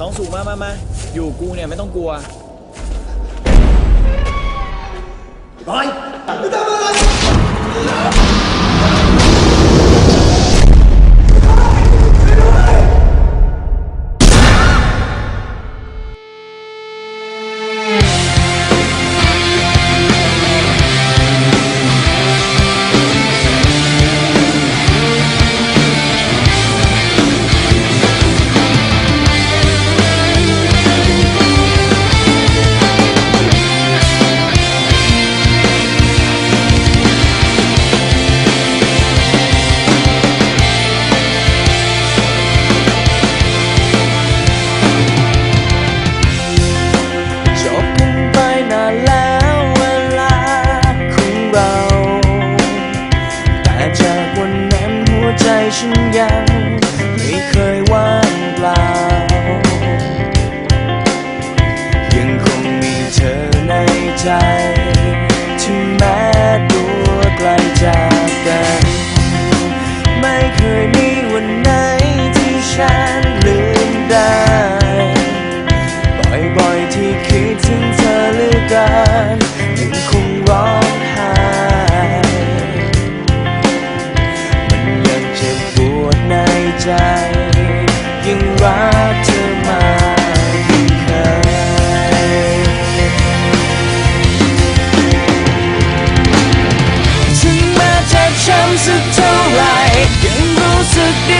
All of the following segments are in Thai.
ท้องสูงมามามาอยู่กูเนี่ยไม่ต้องกลัว ไป ฉันยังไม่เคยว่างเปล่า ยังคงมีเธอในใจ ใจ ยังรักเธอมาอยู่เคยถึงแม้จะช้ำสักเท่าไหรยังรู้สึกดี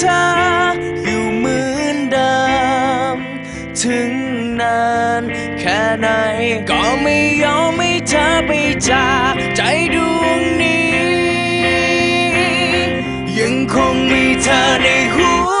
เธออยู่เหมือนเดิม ถึงนานแค่ไหน ก็ไม่ยอมให้เธอไปจากใจดวงนี้ ยังคงมีเธอในหัว